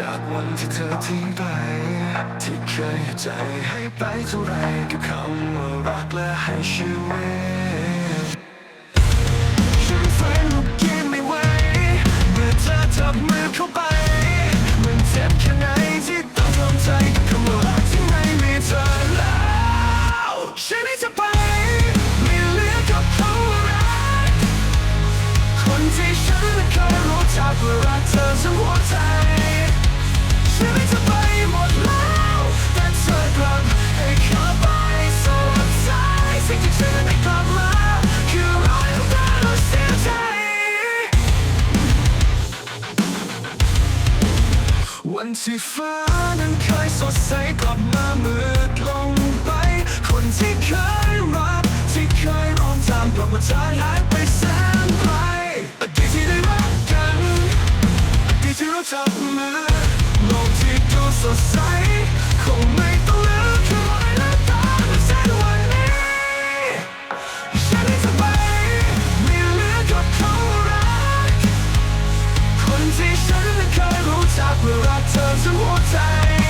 จากวันที่เธอทิ้งไป ที่เคยใจให้ไปเท่าไรกับคำว่ารักและให้ชีวิต วันที่ฟ้านั้นเคยสดใสกลับมามืดลงไป คนที่เคยรักที่เคยร้องตามกลับมาจางหายไปแสนไกลอดีตที่ได้รักกันอดีตที่เราจับมือโลกที่ดูสดใสคงไม่ต้องเลือแค่รอยน้ำตาแสนวันนี้ฉันจะไปไม่เหลือกับคำว่ารักคนที่ฉัน รู้จักว่ารักเธอทั้งหัวใจ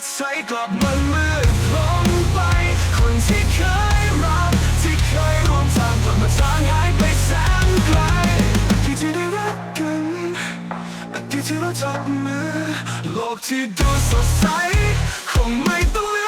ดใสกลับมันมืดลงไป คนที่เคยรักที่เคยร่วมทางกลับมาจางหายไปแสนไกลที่ที่ได้รักกันที่ที่เราจับมือโลกที่ดูสดใสคงไม่ต้อง